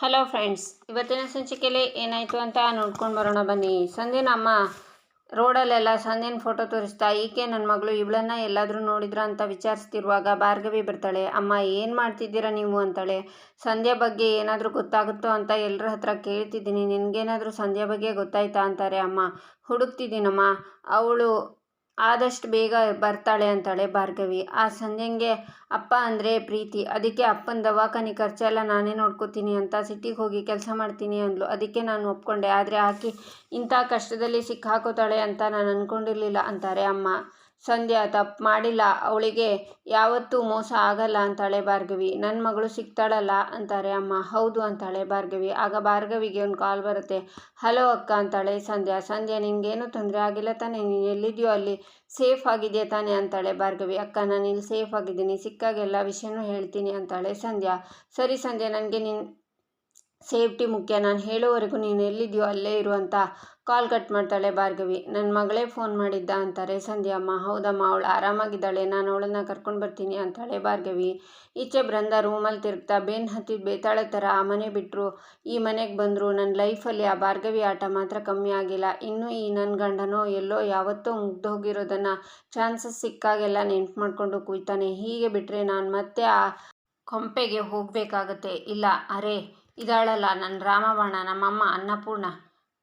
Hello friends, ಇವತ್ತಿನ ಸಂಚಿಕೆಯಲ್ಲಿ ಏನಾಯಿತು ಅಂತ ನೋಡ್ಕೊಂಡು ಬರೋಣ ಬನ್ನಿ. ಸಂದಿನ ಅಮ್ಮ ರೋಡಲ್ಲೆಲ್ಲ ಸಂದಿನ ಫೋಟೋ ತೋರಿಸ್ತಾ, ಈಕೆ ನನ್ನ ಮಗಳು ಇವಳನ್ನ ಎಲ್ಲಾದರೂ ನೋಡಿದ್ರ ಅಂತ ವಿಚಾರಿಸ್ತಿರುವಾಗ ಭಾರ್ಗವಿ ಬರ್ತಾಳೆ, ಅಮ್ಮ, ಏನು ಮಾಡ್ತಿದ್ದೀರಾ ನೀವು? ಅಂತಾಳೆ. ಸಂಧ್ಯಾ ಬಗ್ಗೆ ಏನಾದರೂ ಗೊತ್ತಾಗುತ್ತೋ ಅಂತ ಎಲ್ಲರ ಹತ್ರ ಕೇಳ್ತಿದ್ದೀನಿ. ನಿನಗೇನಾದರೂ ಸಂಧ್ಯಾ ಬಗ್ಗೆ ಗೊತ್ತಾಯ್ತಾ? ಅಂತಾರೆ. ಅಮ್ಮ, ಹುಡುಕ್ತಿದ್ದೀನಮ್ಮ. ಅವಳು ಆದಷ್ಟು ಬೇಗ ಬರ್ತಾಳೆ ಅಂತಾಳೆ ಭಾರ್ಗವಿ. ಆ ಸಂಧ್ಯಂಗೆ, ಅಪ್ಪ ಅಂದರೆ ಪ್ರೀತಿ. ಅದಕ್ಕೆ ಅಪ್ಪನ ದವಾಖಾನೆ ಖರ್ಚೆಲ್ಲ ನಾನೇ ನೋಡ್ಕೋತೀನಿ ಅಂತ ಸಿಟಿಗೆ ಹೋಗಿ ಕೆಲಸ ಮಾಡ್ತೀನಿ ಅಂದ್ಲು. ಅದಕ್ಕೆ ನಾನು ಒಪ್ಕೊಂಡೆ. ಆದರೆ ಆಕೆ ಇಂಥ ಕಷ್ಟದಲ್ಲಿ ಸಿಕ್ಕಾಕೋತಾಳೆ ಅಂತ ನಾನು ಅಂದ್ಕೊಂಡಿರಲಿಲ್ಲ ಅಂತಾರೆ ಅಮ್ಮ. ಸಂಧ್ಯಾ, ತಪ್ಪು ಮಾಡಿಲ್ಲ. ಅವಳಿಗೆ ಯಾವತ್ತೂ ಮೋಸ ಆಗಲ್ಲ ಅಂತಾಳೆ ಭಾರ್ಗವಿ. ನನ್ನ ಮಗಳು ಸಿಗ್ತಾಳಲ್ಲ ಅಂತಾರೆ ಅಮ್ಮ. ಹೌದು ಅಂತಾಳೆ ಭಾರ್ಗವಿ. ಆಗ ಭಾರ್ಗವಿಗೆ ಒಂದು ಕಾಲ್ ಬರುತ್ತೆ. ಹಲೋ ಅಕ್ಕ ಅಂತಾಳೆ ಸಂಧ್ಯಾ. ಸಂಧ್ಯಾ ನಿನಗೇನು ತೊಂದರೆ ಆಗಿಲ್ಲ ತಾನೇ? ನೀನು ಎಲ್ಲಿದೆಯೋ ಅಲ್ಲಿ ಸೇಫ್ ಆಗಿದೆಯಾ ತಾನೇ? ಅಂತಾಳೆ ಭಾರ್ಗವಿ. ಅಕ್ಕ, ನಾನು ಇಲ್ಲಿ ಸೇಫ್ ಆಗಿದ್ದೀನಿ. ಸಿಕ್ಕಾಗ ಎಲ್ಲ ವಿಷಯನೂ ಹೇಳ್ತೀನಿ ಅಂತಾಳೆ ಸಂಧ್ಯಾ. ಸರಿ ಸಂಧ್ಯಾ, ನನಗೆ ನಿನ್ನ ಸೇಫ್ಟಿ ಮುಖ್ಯ. ನಾನು ಹೇಳೋವರೆಗೂ ನೀನು ಎಲ್ಲಿದೆಯೋ ಅಲ್ಲೇ ಇರುವಂತ ಕಾಲ್ ಕಟ್ ಮಾಡ್ತಾಳೆ ಭಾರ್ಗವಿ. ನನ್ನ ಮಗಳೇ ಫೋನ್ ಮಾಡಿದ್ದ ಅಂತಾರೆ. ಸಂಧ್ಯಾಮ್ಮ, ಹೌದಮ್ಮ, ಅವಳು ಆರಾಮಾಗಿದ್ದಾಳೆ. ನಾನು ಅವಳನ್ನ ಕರ್ಕೊಂಡು ಬರ್ತೀನಿ ಅಂತಾಳೆ ಭಾರ್ಗವಿ. ಈಚೆ ಬೃಂದ ರೂಮಲ್ಲಿ ತಿರುಗ್ತಾ ಬೇನ್ ಹತ್ತಿದ ಬೇತಾಳೆ ಥರ ಆ ಮನೆ ಬಿಟ್ಟರು ಈ ಮನೆಗೆ ಬಂದರು. ನನ್ನ ಲೈಫಲ್ಲಿ ಆ ಭಾರ್ಗವಿ ಆಟ ಮಾತ್ರ ಕಮ್ಮಿ ಆಗಿಲ್ಲ. ಇನ್ನೂ ಈ ನನ್ನ ಗಂಡನೋ ಎಲ್ಲೋ ಯಾವತ್ತೋ ಮುಗ್ದೋಗಿರೋದನ್ನು ಚಾನ್ಸಸ್ ಸಿಕ್ಕಾಗೆಲ್ಲ ನೆನ್ಪು ಮಾಡಿಕೊಂಡು ಕುಯ್ತಾನೆ. ಹೀಗೆ ಬಿಟ್ಟರೆ ನಾನು ಮತ್ತೆ ಆ ಕೊಂಪೆಗೆ ಹೋಗಬೇಕಾಗತ್ತೆ. ಇಲ್ಲ, ಅರೆ ಇದಾಳಲ್ಲ ನನ್ನ ರಾಮಬಾಣ, ನಮ್ಮಮ್ಮ ಅನ್ನಪೂರ್ಣ.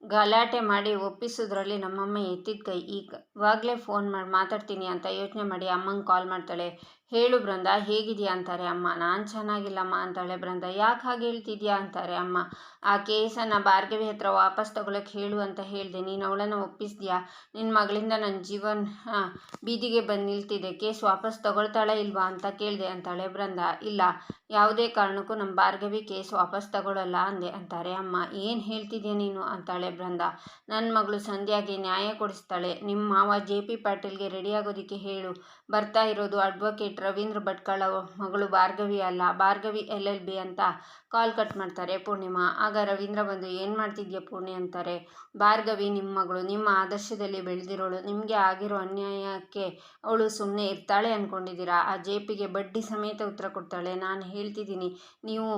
ಗಲಾಟೆ ಮಾಡಿ ಒಪ್ಪಿಸೋದ್ರಲ್ಲಿ ನಮ್ಮಮ್ಮ ಎತ್ತಿದ ಕೈ ಈಗ, ಇವಾಗಲೇ ಫೋನ್ ಮಾಡಿ, ಮಾತಾಡ್ತೀನಿ ಅಂತ ಯೋಚನೆ ಮಾಡಿ ಅಮ್ಮಂಗೆ ಕಾಲ್ ಮಾಡ್ತಾಳೆ. ಹೇಳು ಬೃಂದ, ಹೇಗಿದೆಯಾ? ಅಂತಾರೆ, ಅಮ್ಮ, ನಾನು ಚೆನ್ನಾಗಿಲ್ಲಮ್ಮ ಅಂತಾಳೆ ಬೃಂದ, ಯಾಕೆ ಹಾಗೆ ಹೇಳ್ತಿದ್ಯಾ? ಅಂತಾರೆ, ಅಮ್ಮ, ಆ ಕೇಸನ್ನು ಭಾರ್ಗವಿ ಹತ್ರ ವಾಪಸ್ ತಗೊಳಕ್ಕೆ ಹೇಳು ಅಂತ ಹೇಳಿದೆ, ನೀನು ಅವಳನ್ನು ಒಪ್ಪಿಸಿದ್ಯಾ? ನಿನ್ನ ಮಗಳಿಂದ ನನ್ನ ಜೀವನ ಬೀದಿಗೆ ಬಂದು ನಿಲ್ತಿದೆ, ಕೇಸ್ ವಾಪಸ್ ತಗೊಳ್ತಾಳೆ ಇಲ್ವಾ ಅಂತ ಕೇಳಿದೆ ಅಂತಾಳೆ ಬೃಂದ, ಇಲ್ಲ, ಯಾವುದೇ ಕಾರಣಕ್ಕೂ ನಮ್ಮ ಭಾರ್ಗವಿ ಕೇಸ್ ವಾಪಸ್ ತಗೊಳ್ಳಲ್ಲ ಅಂದೆ ಅಂತಾರೆ, ಅಮ್ಮ, ಏನು ಹೇಳ್ತಿದ್ಯಾ ನೀನು? ಅಂತಾಳೆ ಬೃಂದ ನನ್ನ ಮಗಳು ಸಂಧ್ಯಾಗೆ ನ್ಯಾಯ ಕೊಡಿಸ್ತಾಳೆ ನಿಮ್ಮ ಮಾವ ಜೆ ಪಿ ಪಾಟೀಲ್ಗೆ ರೆಡಿ ಆಗೋದಕ್ಕೆ ಹೇಳು, ಬರ್ತಾ ಇರೋದು ಅಡ್ವೊಕೇಟ್ ರವೀಂದ್ರ ಭಟ್ಕಳ ಮಗಳು ಭಾರ್ಗವಿ ಅಲ್ಲ, ಭಾರ್ಗವಿ ಎಲ್ ಎಲ್ ಬಿ ಅಂತ ಕಾಲ್ ಕಟ್ ಮಾಡ್ತಾರೆ ಪೂರ್ಣಿಮಾ. ಆಗ ರವೀಂದ್ರ ಬಂದು, ಏನು ಮಾಡ್ತಿದ್ಯಾ ಪೂರ್ಣಿ? ಅಂತಾರೆ. ಭಾರ್ಗವಿ, ನಿಮ್ಮ ಮಗಳು, ನಿಮ್ಮ ಆದರ್ಶದಲ್ಲಿ ಬೆಳೆದಿರೋಳು. ನಿಮಗೆ ಆಗಿರೋ ಅನ್ಯಾಯಕ್ಕೆ ಅವಳು ಸುಮ್ಮನೆ ಇರ್ತಾಳೆ ಅಂದ್ಕೊಂಡಿದ್ದೀರಾ ಆ ಜೆ ಪಿಗೆ ಬಡ್ಡಿ ಸಮೇತ ಉತ್ತರ ಕೊಡ್ತಾಳೆ. ನಾನು ಹೇಳ್ತಿದ್ದೀನಿ, ನೀವು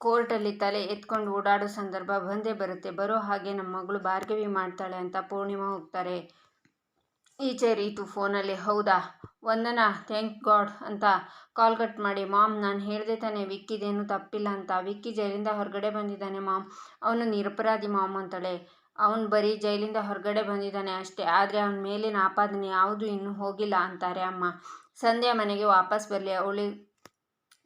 ಕೋರ್ಟಲ್ಲಿ ತಲೆ ಎತ್ಕೊಂಡು ಓಡಾಡೋ ಸಂದರ್ಭ ಬಂದೇ ಬರುತ್ತೆ. ಬರೋ ಹಾಗೆ ನಮ್ಮ ಮಗಳು ಭಾರ್ಗವಿ ಮಾಡ್ತಾಳೆ ಅಂತ ಪೂರ್ಣಿಮಾ ಹೋಗ್ತಾರೆ ಈಚೆ ರೀತು ಫೋನಲ್ಲಿ ಹೌದಾ? ವಂದನಾ ಥ್ಯಾಂಕ್ ಗಾಡ್ ಅಂತ ಕಾಲ್ ಕಟ್ ಮಾಡಿ, ಮಾಮ್, ನಾನು ಹೇಳಿದೆ ತಾನೆ ವಿಕ್ಕಿದೇನು ತಪ್ಪಿಲ್ಲ ಅಂತ. ವಿಕ್ಕಿ ಜೈಲಿಂದ ಹೊರಗಡೆ ಬಂದಿದ್ದಾನೆ ಮಾಮ್. ಅವನು ನಿರಪರಾಧಿ ಮಾಮ್ ಅಂತಾಳೆ. ಅವನು ಬರೀ ಜೈಲಿಂದ ಹೊರಗಡೆ ಬಂದಿದ್ದಾನೆ ಅಷ್ಟೇ. ಆದರೆ ಅವನ ಮೇಲಿನ ಆಪಾದನೆ ಯಾವುದು ಇನ್ನೂ ಹೋಗಿಲ್ಲ ಅಂತಾರೆ ಅಮ್ಮ. ಸಂಧ್ಯಾ ಮನೆಗೆ ವಾಪಸ್ ಬರಲಿ. ಅವಳಿ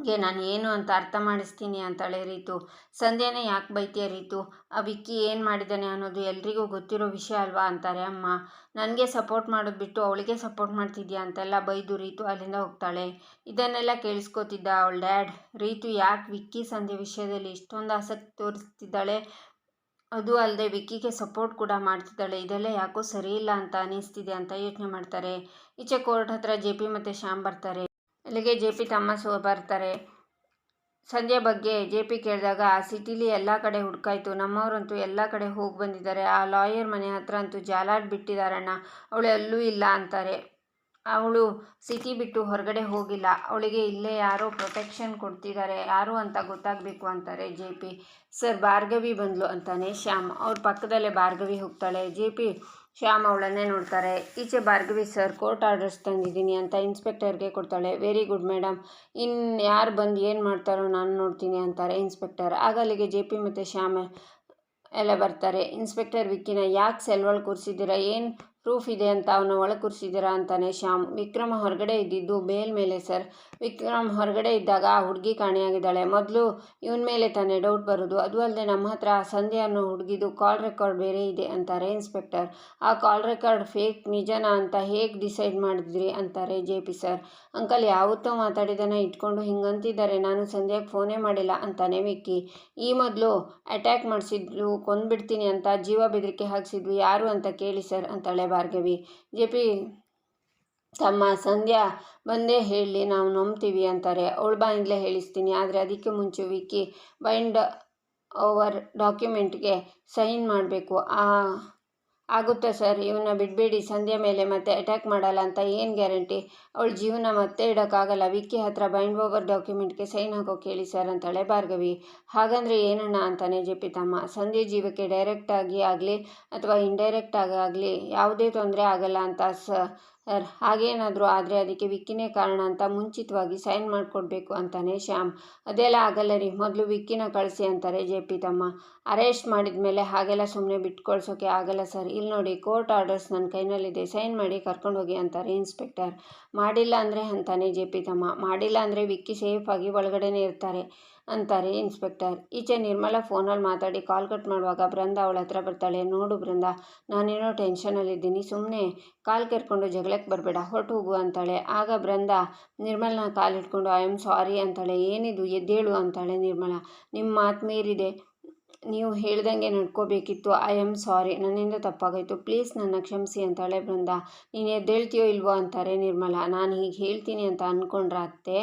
ಗೆ ನಾನು ಏನು ಅಂತ ಅರ್ಥ ಮಾಡಿಸ್ತೀನಿ ಅಂತಾಳೆ ರೀತು. ಸಂಧ್ಯಾನೇ ಯಾಕೆ ಬೈತೀಯ ರೀತು? ಆ ವಿಕ್ಕಿ ಏನು ಮಾಡಿದ್ದಾನೆ ಅನ್ನೋದು ಎಲ್ರಿಗೂ ಗೊತ್ತಿರೋ ವಿಷಯ ಅಲ್ವಾ ಅಂತಾರೆ ಅಮ್ಮ. ನನಗೆ ಸಪೋರ್ಟ್ ಮಾಡೋದು ಬಿಟ್ಟು ಅವಳಿಗೆ ಸಪೋರ್ಟ್ ಮಾಡ್ತಿದ್ಯಾ ಅಂತೆಲ್ಲ ಬೈದು ರೀತು ಅಲ್ಲಿಂದ ಹೋಗ್ತಾಳೆ. ಇದನ್ನೆಲ್ಲ ಕೇಳಿಸ್ಕೊತಿದ್ದ ಅವಳ ಡ್ಯಾಡ್. ರೀತು ಯಾಕೆ ವಿಕ್ಕಿ ಸಂಧ್ಯೆ ವಿಷಯದಲ್ಲಿ ಇಷ್ಟೊಂದು ಆಸಕ್ತಿ ತೋರಿಸ್ತಿದ್ದಾಳೆ? ಅದು ಅಲ್ಲದೆ ವಿಕ್ಕಿಗೆ ಸಪೋರ್ಟ್ ಕೂಡ ಮಾಡ್ತಿದ್ದಾಳೆ. ಇದೆಲ್ಲ ಯಾಕೋ ಸರಿ ಅಂತ ಅನಿಸ್ತಿದೆ ಅಂತ ಯೋಚನೆ ಮಾಡ್ತಾರೆ. ಈಚೆ ಕೋರ್ಟ್ ಹತ್ರ ಜೆ ಪಿ ಮತ್ತು ಶ್ಯಾಮ್ ಬರ್ತಾರೆ. ಅಲ್ಲಿಗೆ ಜೆ ಪಿ ತಮ್ಮಸು ಬರ್ತಾರೆ. ಸಂಜೆ ಬಗ್ಗೆ ಜೆ ಪಿ ಕೇಳಿದಾಗ, ಆ ಸಿಟಿಲಿ ಎಲ್ಲ ಕಡೆ ಹುಡುಕಾಯ್ತು. ನಮ್ಮವರಂತೂ ಎಲ್ಲ ಕಡೆ ಹೋಗಿ ಬಂದಿದ್ದಾರೆ. ಆ ಲಾಯರ್ ಮನೆ ಹತ್ರ ಅಂತೂ ಜಾಲಾಡ್ ಬಿಟ್ಟಿದಾರಣ್ಣ. ಅವಳು ಎಲ್ಲೂ ಇಲ್ಲ ಅಂತಾರೆ. ಅವಳು ಸಿಟಿ ಬಿಟ್ಟು ಹೊರಗಡೆ ಹೋಗಿಲ್ಲ. ಅವಳಿಗೆ ಇಲ್ಲೇ ಯಾರೋ ಪ್ರೊಟೆಕ್ಷನ್ ಕೊಡ್ತಿದ್ದಾರೆ. ಯಾರು ಅಂತ ಗೊತ್ತಾಗಬೇಕು ಅಂತಾರೆ ಜೆ ಪಿ. ಸರ್, ಭಾರ್ಗವಿ ಬಂದ್ಲು ಅಂತಾನೆ ಶ್ಯಾಮ್. ಅವ್ರ ಪಕ್ಕದಲ್ಲೇ ಭಾರ್ಗವಿ ಹೋಗ್ತಾಳೆ. ಜೆ ಪಿ ಶ್ಯಾಮ್ ಅವಳನ್ನೇ ನೋಡ್ತಾರೆ. ಈಚೆ ಭಾರ್ಗವಿ ಸರ್ ಕೋರ್ಟ್ ಆರ್ಡರ್ಸ್ ತಂದಿದ್ದೀನಿ ಅಂತ ಇನ್ಸ್ಪೆಕ್ಟರ್ಗೆ ಕೊಡ್ತಾಳೆ. ವೆರಿ ಗುಡ್ ಮೇಡಮ್ ಇನ್ನು ಯಾರು ಬಂದು ಏನು ಮಾಡ್ತಾರೋ ನಾನು ನೋಡ್ತೀನಿ ಅಂತಾರೆ ಇನ್ಸ್ಪೆಕ್ಟರ್. ಆಗ ಅಲ್ಲಿಗೆ ಜೆ ಪಿ ಮತ್ತು ಶ್ಯಾಮ್ ಎಲ್ಲ ಬರ್ತಾರೆ. ಇನ್ಸ್ಪೆಕ್ಟರ್ ವಿಕ್ಕಿನ ಯಾಕೆ ಸೆಲ್ವಲ್ ಕೂರಿಸಿದ್ದೀರಾ? ಏನು ಪ್ರೂಫ್ ಇದೆ ಅಂತ ಅವನ ಒಳ ಕೂರಿಸಿದ್ದೀರಾ ಅಂತಾನೆ ಶ್ಯಾಮ್. ವಿಕ್ರಮ ಹೊರಗಡೆ ಇದ್ದಿದ್ದು ಬೇಲ್ ಮೇಲೆ, ಸರ್. ವಿಕ್ರಮ್ ಹೊರಗಡೆ ಇದ್ದಾಗ ಆ ಹುಡುಗಿ ಕಾಣೆಯಾಗಿದ್ದಾಳೆ. ಮೊದಲು ಇವನ ಮೇಲೆ ತಾನೇ ಡೌಟ್ ಬರೋದು. ಅದು ಅಲ್ಲದೆ ನಮ್ಮ ಹತ್ರ ಸಂಧ್ಯಾ ಅನ್ನೋ ಹುಡುಗಿದು ಕಾಲ್ ರೆಕಾರ್ಡ್ ಬೇರೆ ಇದೆ ಅಂತಾರೆ ಇನ್ಸ್ಪೆಕ್ಟರ್. ಆ ಕಾಲ್ ರೆಕಾರ್ಡ್ ಫೇಕ್ ನಿಜನಾ ಅಂತ ಹೇಗೆ ಡಿಸೈಡ್ ಮಾಡಿದ್ರಿ ಅಂತಾರೆ ಜೆ ಪಿ, ಸರ್. ಅಂಕಲ್ ಯಾವತ್ತೂ ಮಾತಾಡಿದನ ಇಟ್ಕೊಂಡು ಹಿಂಗಂತಿದ್ದಾರೆ. ನಾನು ಸಂಧ್ಯಾಗೆ ಫೋನೇ ಮಾಡಿಲ್ಲ ಅಂತಾನೆ ವಿಕ್ಕಿ. ಈ ಮೊದಲು ಅಟ್ಯಾಕ್ ಮಾಡಿಸಿದ್ಲು, ಕೊಂದ್ಬಿಡ್ತೀನಿ ಅಂತ ಜೀವ ಬೆದರಿಕೆ ಹಾಕ್ಸಿದ್ವಿ ಯಾರು ಅಂತ ಕೇಳಿ, ಸರ್ ಅಂತಾಳೆ ಭಾರ್ಗವಿ. ಜೆ ಪಿ ತಮ್ಮ ಸಂಧ್ಯಾ, ಬಂದೇ ಹೇಳಿ ನಾವು ನಂಬ್ತೀವಿ ಅಂತಾರೆ. ಅವಳ ಬಾಯಿಂದಲೇ ಹೇಳಿಸ್ತೀನಿ. ಆದರೆ ಅದಕ್ಕೆ ಮುಂಚೆ ವಿಕ್ಕಿ ಬೈಂಡ್ ಓವರ್ ಡಾಕ್ಯುಮೆಂಟ್ಗೆ ಸೈನ್ ಮಾಡಬೇಕು. ಆ ಆಗುತ್ತಾ ಸರ್? ಇವನ್ನ ಬಿಡಬೇಡಿ, ಸಂಧ್ಯಾ ಮೇಲೆ ಮತ್ತೆ ಅಟ್ಯಾಕ್ ಮಾಡಲ್ಲ ಅಂತ ಏನು ಗ್ಯಾರಂಟಿ ಅವಳ ಜೀವನ ಮತ್ತೆ ಇಡೋಕ್ಕಾಗಲ್ಲ. ವಿಕ್ಕಿ ಹತ್ರ ಬೈಂಡ್ ಓವರ್ ಡಾಕ್ಯುಮೆಂಟ್ಗೆ ಸೈನ್ ಹಾಕೋ ಕೇಳಿ ಸರ್ ಅಂತಾಳೆ ಭಾರ್ಗವಿ. ಹಾಗಂದ್ರೆ ಏನಣ್ಣ ಅಂತಾನೆ ಜೆಪಿ ತಮ್ಮ ಸಂಧ್ಯೆ ಜೀವಕ್ಕೆ ಡೈರೆಕ್ಟಾಗಿ ಆಗಲಿ ಅಥವಾ ಇಂಡೈರೆಕ್ಟಾಗಿ ಆಗಲಿ ಯಾವುದೇ ತೊಂದರೆ ಆಗಲ್ಲ ಅಂತ ಸರ್ ಹಾಗೇನಾದರೂ ಆದರೆ ಅದಕ್ಕೆ ವಿಕ್ಕಿನೇ ಕಾರಣ ಅಂತ ಮುಂಚಿತವಾಗಿ ಸೈನ್ ಮಾಡಿಕೊಡ್ಬೇಕು ಅಂತಾನೆ ಶ್ಯಾಮ್. ಅದೆಲ್ಲ ಆಗಲ್ಲ ರೀ, ಮೊದಲು ವಿಕ್ಕಿನ ಕಳಿಸಿ ಅಂತಾರೆ ಜೆ ಪಿ ತಮ್ಮ ಅರೆಸ್ಟ್ ಮಾಡಿದ ಮೇಲೆ ಹಾಗೆಲ್ಲ ಸುಮ್ಮನೆ ಬಿಟ್ಕೊಳ್ಸೋಕೆ ಕಳ್ಸೋಕೆ ಆಗಲ್ಲ ಸರ್. ಇಲ್ಲಿ ನೋಡಿ ಕೋರ್ಟ್ ಆರ್ಡರ್ಸ್ ನನ್ನ ಕೈನಲ್ಲಿದೆ, ಸೈನ್ ಮಾಡಿ ಕರ್ಕೊಂಡು ಹೋಗಿ ಅಂತಾರೆ ಇನ್ಸ್ಪೆಕ್ಟರ್. ಮಾಡಿಲ್ಲ ಅಂದರೆ ಅಂತಾನೆ ಜೆ ಪಿ ತಮ್ಮ ಮಾಡಿಲ್ಲ ಅಂದರೆ ವಿಕ್ಕಿ ಸೇಫಾಗಿ ಒಳಗಡೆನೇ ಇರ್ತಾರೆ. ಅಂತಾರೆ ಇನ್ಸ್ಪೆಕ್ಟರ್. ಈಚೆ ನಿರ್ಮಲಾ ಫೋನಲ್ಲಿ ಮಾತಾಡಿ ಕಾಲ್ ಕಟ್ ಮಾಡುವಾಗ ಬೃಂದ ಅವಳ ಹತ್ರ ಬರ್ತಾಳೆ. ನೋಡು ಬೃಂದ, ನಾನೇನೋ ಟೆನ್ಷನಲ್ಲಿದ್ದೀನಿ. ಸುಮ್ಮನೆ ಕಾಲು ಕೆರ್ಕೊಂಡು ಜಗಳಕ್ಕೆ ಬರಬೇಡ, ಹೊರಟು ಹೋಗು ಅಂತಾಳೆ. ಆಗ ಬೃಂದ, ನಿರ್ಮಲನ ಕಾಲು ಹಿಡ್ಕೊಂಡು ಐ ಆಮ್ ಸಾರಿ ಅಂತಾಳೆ. ಏನಿದು? ಎದ್ದೇಳು ಅಂತಾಳೆ ನಿರ್ಮಲ. ನಿಮ್ಮ ಮಾತು ಮೀರಿದೆ. ನೀವು ಹೇಳ್ದಂಗೆ ನಡ್ಕೋಬೇಕಿತ್ತು. ಐ ಆಮ್ ಸಾರಿ ನನ್ನಿಂದ ತಪ್ಪಾಗೋಯ್ತು. ಪ್ಲೀಸ್ ನನ್ನ ಕ್ಷಮಿಸಿ ಅಂತಾಳೆ ಬೃಂದ. ನೀನು ಎದ್ದೇಳ್ತೀಯೋ ಇಲ್ವೋ ಅಂತಾರೆ ನಿರ್ಮಲ. ನಾನು ಹೀಗೆ ಹೇಳ್ತೀನಿ ಅಂತ ಅಂದ್ಕೊಂಡ್ರ ಅತ್ತೆ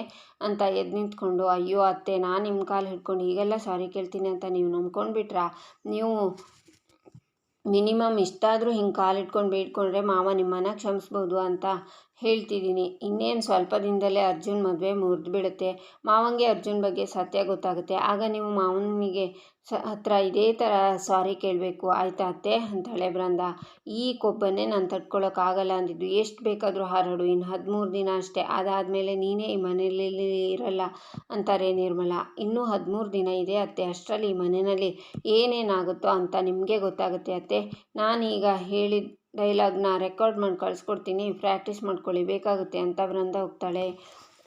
ಅಂತ ಎದ್ದು ನಿಂತ್ಕೊಂಡು ಅಯ್ಯೋ ಅತ್ತೆ, ನಾನು ನಿಮ್ಮ ಕಾಲು ಹಿಡ್ಕೊಂಡು ಹೀಗೆಲ್ಲ ಸಾರಿ ಕೇಳ್ತೀನಿ ಅಂತ ನೀವು ನಂಬ್ಕೊಂಡ್ಬಿಟ್ರಾ? ನೀವು ಮಿನಿಮಮ್ ಇಷ್ಟಾದರೂ ಹಿಂಗೆ ಕಾಲಿಟ್ಕೊಂಡು ಬೇಡ್ಕೊಂಡ್ರೆ ಮಾವ ನಿಮ್ಮನ್ನು ಕ್ಷಮಿಸ್ಬೋದು ಅಂತ ಹೇಳ್ತಿದ್ದೀನಿ. ಇನ್ನೇನು ಸ್ವಲ್ಪ ದಿನದಲ್ಲೇ ಅರ್ಜುನ್ ಮದುವೆ ಮುರಿದು ಬಿಡುತ್ತೆ. ಮಾವಂಗೆ ಅರ್ಜುನ್ ಬಗ್ಗೆ ಸತ್ಯ ಗೊತ್ತಾಗುತ್ತೆ. ಆಗ ನೀವು ಮಾವನಿಗೆ ಸ, ಹತ್ರ ಇದೇ ಥರ ಸಾರಿ ಕೇಳಬೇಕು. ಆಯ್ತಾ ಅತ್ತೆ? ಅಂತಾಳೆ ಬೃಂದ ಈ ಕೊಬ್ಬನ್ನೇ ನಾನು ತಡ್ಕೊಳ್ಳೋಕ್ಕಾಗಲ್ಲ ಅಂದಿದ್ದು. ಎಷ್ಟು ಬೇಕಾದರೂ ಹಾರಾಡು. ಇನ್ನು ಹದಿಮೂರು ದಿನ ಅಷ್ಟೇ. ಅದಾದಮೇಲೆ ನೀನೇ ಈ ಮನೆಯಲ್ಲಿ ಇರಲ್ಲ ಅಂತಾರೆ ನಿರ್ಮಲಾ. ಇನ್ನೂ ಹದಿಮೂರು ದಿನ ಇದೆ ಅತ್ತೆ. ಅಷ್ಟರಲ್ಲಿ ಈ ಮನೆಯಲ್ಲಿ ಏನೇನಾಗುತ್ತೋ ಅಂತ ನಿಮಗೆ ಗೊತ್ತಾಗುತ್ತೆ ಅತ್ತೆ. ನಾನೀಗ ಹೇಳಿದ ಡೈಲಾಗ್ನ ರೆಕಾರ್ಡ್ ಮಾಡಿ ಕಳಿಸ್ಕೊಡ್ತೀನಿ, ಪ್ರಾಕ್ಟೀಸ್ ಮಾಡ್ಕೊಳ್ಳಿ, ಬೇಕಾಗುತ್ತೆ ಅಂತ ಬೃಂದ ಹೋಗ್ತಾಳೆ.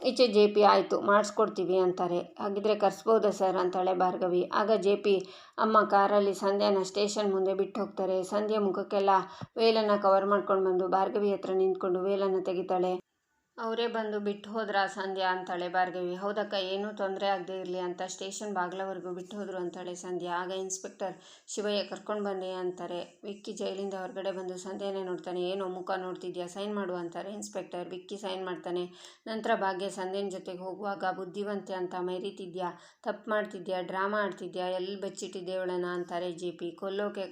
ಈಚೆ ಜೆ ಪಿ ಆಯಿತು, ಮಾಡಿಸ್ಕೊಡ್ತೀವಿ ಅಂತಾರೆ. ಹಾಗಿದ್ರೆ ಕರೆಸ್ಬೋದಾ ಸರ್? ಅಂತಾಳೆ ಭಾರ್ಗವಿ. ಆಗ ಜೆ ಪಿ, ಅಮ್ಮ ಕಾರಲ್ಲಿ ಸಂಧ್ಯಾನ ಸ್ಟೇಷನ್ ಮುಂದೆ ಬಿಟ್ಟು ಹೋಗ್ತಾರೆ. ಸಂಧ್ಯಾ ಮುಖಕ್ಕೆಲ್ಲ ವೇಲನ್ನು ಕವರ್ ಮಾಡ್ಕೊಂಡು ಬಂದು ಭಾರ್ಗವಿ ಹತ್ರ ನಿಂತ್ಕೊಂಡು ವೇಲನ್ನು ತೆಗಿತಾಳೆ. ಅವರೇ ಬಂದು ಬಿಟ್ಟು ಹೋದ್ರಾ ಸಂಧ್ಯಾ ಅಂತಾಳೆ ಭಾರ್ಗವಿ. ಹೌದಕ್ಕ, ಏನೂ ತೊಂದರೆ ಆಗದೆ ಇರಲಿ ಅಂತ ಸ್ಟೇಷನ್ ಬಾಗ್ಲವರೆಗೂ ಬಿಟ್ಟು ಹೋದ್ರು ಅಂತಾಳೆ ಸಂಧ್ಯಾ. ಆಗ ಇನ್ಸ್ಪೆಕ್ಟರ್ ಶಿವಯ್ಯ ಕರ್ಕೊಂಡು ಬನ್ನಿ ಅಂತಾರೆ. ವಿಕ್ಕಿ ಜೈಲಿಂದ ಹೊರಗಡೆ ಬಂದು ಸಂಧ್ಯಾನೇ ನೋಡ್ತಾನೆ. ಏನೋ ಮುಖ ನೋಡ್ತಿದ್ಯಾ, ಸೈನ್ ಮಾಡು ಅಂತಾರೆ ಇನ್ಸ್ಪೆಕ್ಟರ್. ವಿಕ್ಕಿ ಸೈನ್ ಮಾಡ್ತಾನೆ. ನಂತರ ಭಾಗ್ಯ ಸಂಧ್ಯನ ಜೊತೆಗೆ ಹೋಗುವಾಗ ಬುದ್ಧಿವಂತೆ ಅಂತ ಮೆರೀತಿದ್ಯಾ, ತಪ್ಪು ಮಾಡ್ತಿದ್ಯಾ, ಡ್ರಾಮಾ ಆಡ್ತಿದ್ಯಾ ಎಲ್ಲಿ ಬೆಚ್ಚಿಟ್ಟಿದ್ದೇವಳನ ಅಂತಾರೆ ಜೆ ಪಿ. ಕೊಲ್ಲೋಕೆ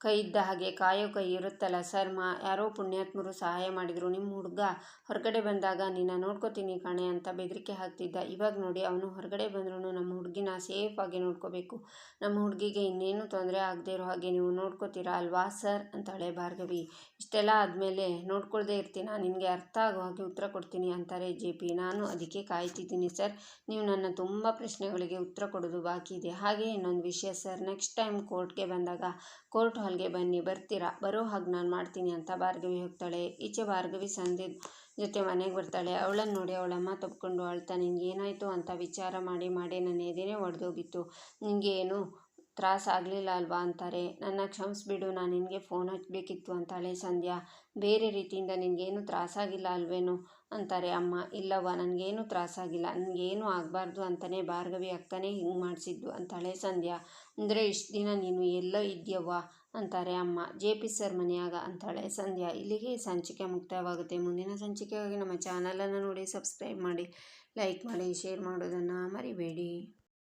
ಕೈ ಇದ್ದ ಹಾಗೆ ಕಾಯೋ ಕೈ ಇರುತ್ತಲ್ಲ ಸರ್ ಮಾ ಯಾರೋ ಪುಣ್ಯಾತ್ಮರು ಸಹಾಯ ಮಾಡಿದರು. ನಿಮ್ಮ ಹುಡುಗ ಹೊರಗಡೆ ಬಂದಾಗ ನಿನ್ನ ನೋಡ್ಕೋತೀನಿ ಕಣೆ ಅಂತ ಬೆದರಿಕೆ ಹಾಕ್ತಿದ್ದ. ಇವಾಗ ನೋಡಿ ಅವನು ಹೊರಗಡೆ ಬಂದ್ರೂ ನಮ್ಮ ಹುಡುಗಿನ ಸೇಫಾಗಿ ನೋಡ್ಕೋಬೇಕು. ನಮ್ಮ ಹುಡುಗಿಗೆ ಇನ್ನೇನು ತೊಂದರೆ ಆಗದೆ ಇರೋ ಹಾಗೆ ನೀವು ನೋಡ್ಕೋತೀರಾ ಅಲ್ವಾ ಸರ್? ಅಂತಾಳೆ ಭಾರ್ಗವಿ. ಇಷ್ಟೆಲ್ಲ ಆದಮೇಲೆ ನೋಡ್ಕೊಳ್ದೇ ಇರ್ತೀನ? ನಿನಗೆ ಅರ್ಥ ಆಗೋ ಹಾಗೆ ಉತ್ತರ ಕೊಡ್ತೀನಿ ಅಂತಾರೆ ಜೆ ಪಿ. ನಾನು ಅದಕ್ಕೆ ಕಾಯ್ತಿದ್ದೀನಿ ಸರ್. ನೀವು ನನ್ನ ತುಂಬ ಪ್ರಶ್ನೆಗಳಿಗೆ ಉತ್ತರ ಕೊಡೋದು ಬಾಕಿ ಇದೆ. ಹಾಗೆ ಇನ್ನೊಂದು ವಿಷಯ ಸರ್. ನೆಕ್ಸ್ಟ್ ಟೈಮ್ ಕೋರ್ಟ್ಗೆ ಬಂದಾಗ ಕೋರ್ಟ್ ಹಾಲ್ಗೆ ಬನ್ನಿ, ಬರ್ತೀರಾ? ಬರೋ ಹಾಗೆ ನಾನು ಮಾಡ್ತೀನಿ ಅಂತ ಭಾರ್ಗವಿ ಹೋಗ್ತಾಳೆ. ಈಚೆ ಭಾರ್ಗವಿ ಸಂದಿ ಜೊತೆ ಮನೆಗೆ ಬರ್ತಾಳೆ. ಅವಳನ್ನು ನೋಡಿ ಅವಳಮ್ಮ ತಪ್ಕೊಂಡು ಅಳ್ತಾ, ನಿಂಗೆ ಏನಾಯಿತು? ಅಂತ ವಿಚಾರ ಮಾಡಿ ಮಾಡಿ ನನ್ನ ಎದೆನೇ ಒಡೆದೋಗಿತ್ತು. ನಿಂಗೆ ಏನು ತ್ರಾಸ ಆಗಲಿಲ್ಲ ಅಲ್ವಾ? ಅಂತಾರೆ. ನನ್ನ ಕ್ಷಮಿಸ್ಬಿಡು ನಾನು ನಿನಗೆ ಫೋನ್ ಹಚ್ಚಬೇಕಿತ್ತು ಅಂತಾಳೆ ಸಂಧ್ಯಾ. ಬೇರೆ ರೀತಿಯಿಂದ ನಿನಗೇನು ತ್ರಾಸಾಗಿಲ್ಲ ಅಲ್ವೇನು? ಅಂತಾರೆ ಅಮ್ಮ. ಇಲ್ಲವ್ವ, ನನಗೇನು ತ್ರಾಸಾಗಿಲ್ಲ ನನಗೇನು ಆಗಬಾರ್ದು ಅಂತಲೇ ಭಾರ್ಗವಿ ಅಕ್ಕನೇ ಹಿಂಗೆ ಮಾಡಿಸಿದ್ದು, ಅಂತಾಳೆ ಸಂಧ್ಯಾ. ಅಂದರೆ ಇಷ್ಟು ದಿನ ನೀನು ಎಲ್ಲೋ ಇದ್ಯವ್ವ? ಅಂತಾರೆ ಅಮ್ಮ. ಜೆ ಪಿ ಸರ್ ಮನೆಯಾಗ ಅಂತಾಳೆ. ಸಂಧ್ಯಾ, ಇಲ್ಲಿಗೆ ಸಂಚಿಕೆ ಮುಕ್ತಾಯವಾಗುತ್ತೆ ಮುಂದಿನ ಸಂಚಿಕೆಗಾಗಿ ನಮ್ಮ ಚಾನಲನ್ನು ನೋಡಿ, ಸಬ್ಸ್ಕ್ರೈಬ್ ಮಾಡಿ, ಲೈಕ್ ಮಾಡಿ, ಶೇರ್ ಮಾಡೋದನ್ನು ಮರಿಬೇಡಿ.